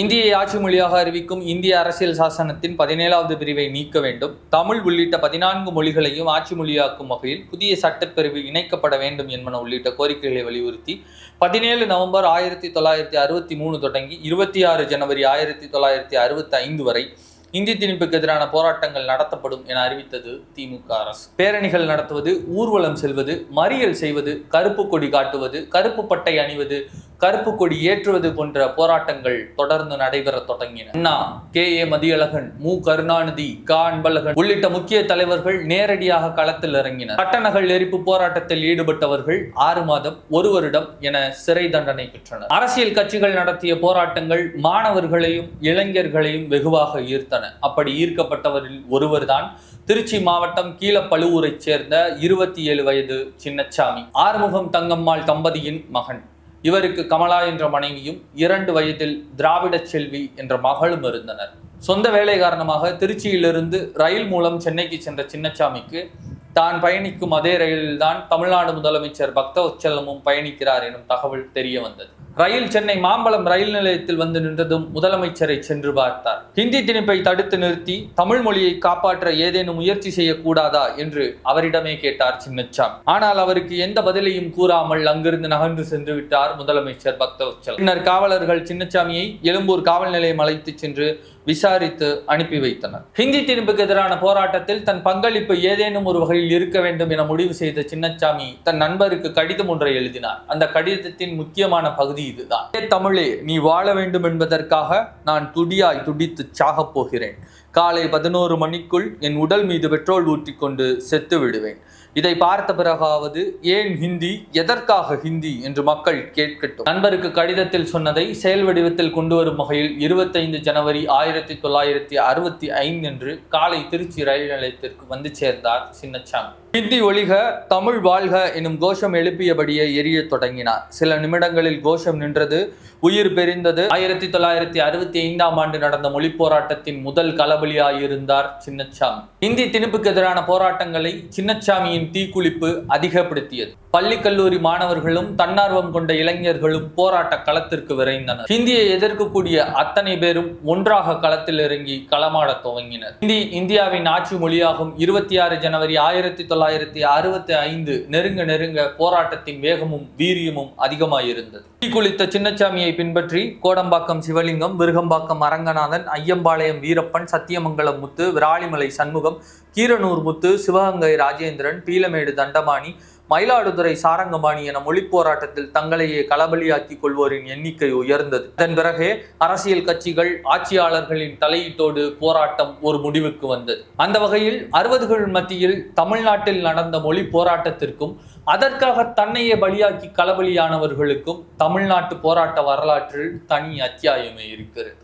இந்தியை ஆட்சி மொழியாக அறிவிக்கும் இந்திய அரசியல் சாசனத்தின் பதினேழாவது பிரிவை நீக்க வேண்டும். தமிழ் உள்ளிட்ட பதினான்கு மொழிகளையும் ஆட்சி மொழியாக்கும் வகையில் புதிய சட்டப்பிரிவு இணைக்கப்பட வேண்டும் என்பன உள்ளிட்ட கோரிக்கைகளை வலியுறுத்தி பதினேழு நவம்பர் ஆயிரத்தி தொள்ளாயிரத்தி அறுபத்தி மூணு தொடங்கி இருபத்தி ஆறு ஜனவரி ஆயிரத்தி தொள்ளாயிரத்தி அறுபத்தி ஐந்து வரை இந்தி திணிப்புக்கு எதிரான போராட்டங்கள் நடத்தப்படும் என அறிவித்தது திமுக அரசு. பேரணிகள் நடத்துவது ஊர்வலம் செல்வது மறியல் செய்வது கருப்பு கொடி காட்டுவது கருப்பு பட்டை அணிவது கருப்பு கொடி ஏற்றுவது போன்ற போராட்டங்கள் தொடர்ந்து நடைபெற தொடங்கின. அண்ணா கே. ஏ. மதியழகன் மு. கருணாநிதி க. அன்பழகன் உள்ளிட்ட முக்கிய தலைவர்கள் நேரடியாக களத்தில் இறங்கினர். கட்டணங்கள் எரிப்பு போராட்டத்தில் ஈடுபட்டவர்கள் ஆறு மாதம் ஒரு வருடம் என சிறை தண்டனை பெற்றனர். அரசியல் கட்சிகள் நடத்திய போராட்டங்கள் மாணவர்களையும் இளைஞர்களையும் வெகுவாக ஈர்த்தன. அப்படி ஈர்க்கப்பட்டவரில் ஒருவர்தான் திருச்சி மாவட்டம் கீழப்பழுவூரைச் சேர்ந்த இருபத்தி ஏழு வயது சின்னச்சாமி. ஆறுமுகம் தங்கம்மாள் தம்பதியின் மகன். இவருக்கு கமலா என்ற மனைவியும் இரண்டு வயதில் திராவிட செல்வி என்ற மகளும் இருந்தனர். சொந்த வேலை காரணமாக திருச்சியிலிருந்து ரயில் மூலம் சென்னைக்கு சென்ற சின்னச்சாமிக்கு தான் பயணிக்கும் அதே ரயிலில்தான் தமிழ்நாடு முதலமைச்சர் பக்தவச்சலமும் பயணிக்கிறார் எனும் தகவல் தெரிய வந்தது. ரயில் சென்னை மாம்பலம் ரயில் நிலையத்தில் வந்து நின்றதும் முதலமைச்சரை சென்று பார்த்தார். ஹிந்தி திணிப்பை தடுத்து நிறுத்தி தமிழ் மொழியை காப்பாற்ற ஏதேனும் முயற்சி செய்யக்கூடாதா என்று அவரிடமே கேட்டார் சின்னச்சாமி. ஆனால் அவருக்கு எந்த பதிலையும் கூறாமல் அங்கிருந்து நகர்ந்து சென்று விட்டார் முதலமைச்சர் பக்தவச்சல். பின்னர் காவலர்கள் சின்னச்சாமியை எழும்பூர் காவல் நிலையம் அழைத்துச் சென்று விசாரித்து அனுப்பி வைத்தனர். ஹிந்தி திணிப்புக்கு எதிரான போராட்டத்தில் தன் பங்களிப்பு ஏதேனும் ஒரு வகையில் இருக்க வேண்டும் என முடிவு செய்த சின்னச்சாமி தன் நண்பருக்கு கடிதம் ஒன்றை எழுதினார். அந்த கடிதத்தின் முக்கியமான பகுதி இதுதான். தமிழே நீ வாழ வேண்டும் என்பதற்காக நான் துடியாய் துடித்து சாகப் போகிறேன். காலை பதினோரு மணிக்குள் என் உடல் மீது பெட்ரோல் ஊற்றிக்கொண்டு செத்து விடுவேன். இதை பார்த்த பிறகாவது ஏன் ஹிந்தி? எதற்காக ஹிந்தி? என்று மக்கள் கேட்கட்டும். நண்பருக்கு கடிதத்தில் சொன்னதை செயல் வடிவத்தில் கொண்டு வரும் வகையில் இருபத்தைந்து ஜனவரி ஆயிரத்தி தொள்ளாயிரத்தி அறுபத்தி ஐந்து அன்று காலை திருச்சி ரயில் நிலையத்திற்கு வந்து சேர்ந்தார் சின்னச்சாமி. ஹிந்தி ஒழிக தமிழ் வாழ்க எனும் கோஷம் எழுப்பியபடியே எரியத் தொடங்கினார். சில நிமிடங்களில் கோஷம் நின்றது உயிர் பெரிந்தது. ஆயிரத்தி தொள்ளாயிரத்தி அறுபத்தி ஐந்தாம் ஆண்டு நடந்த மொழி போராட்டத்தின் முதல் களபலியாயிருந்தார் சின்னச்சாமி. இந்தி திணிப்புக்கு எதிரான போராட்டங்களை சின்னச்சாமியின் தீக்குளிப்பு அதிகப்படுத்தியது. பள்ளி கல்லூரி மாணவர்களும் தன்னார்வம் கொண்ட இளைஞர்களும் போராட்ட களத்திற்கு விரைந்தனர். ஹிந்தியை எதிர்க்கக்கூடிய அத்தனை பேரும் ஒன்றாக களத்தில் இறங்கி களமாடத் துவங்கினர். ஹிந்தி இந்தியாவின் ஆட்சி மொழியாகும் இருபத்தி ஆறு ஜனவரி ஆயிரத்தி தொள்ளாயிரத்தி அறுபத்தி ஐந்து நெருங்க நெருங்க போராட்டத்தின் வேகமும் வீரியமும் அதிகமாயிருந்தது. குளித்த சின்னச்சாமியை பின்பற்றி கோடம்பாக்கம் சிவலிங்கம் விருகம்பாக்கம் அரங்கநாதன் ஐயம்பாளையம் வீரப்பன் சத்தியமங்கலம் முத்து விராலிமலை சண்முகம் கீரனூர் முத்து சிவகங்கை ராஜேந்திரன் பீலமேடு தண்டமானி மயிலாடுதுறை சாரங்கபாணி என மொழி போராட்டத்தில் தங்களையே களபலியாக்கிக் கொள்வோரின் எண்ணிக்கை உயர்ந்தது. அதன் பிறகே அரசியல் கட்சிகள் ஆட்சியாளர்களின் தலையீட்டோடு போராட்டம் ஒரு முடிவுக்கு வந்தது. அந்த வகையில் அறுபதுகள் மத்தியில் தமிழ்நாட்டில் நடந்த மொழி போராட்டத்திற்கும் அதற்காக தன்னையே பலியாக்கி களபலியானவர்களுக்கும் தமிழ்நாட்டு போராட்ட வரலாற்றில் தனி அத்தியாயமே இருக்கிறது.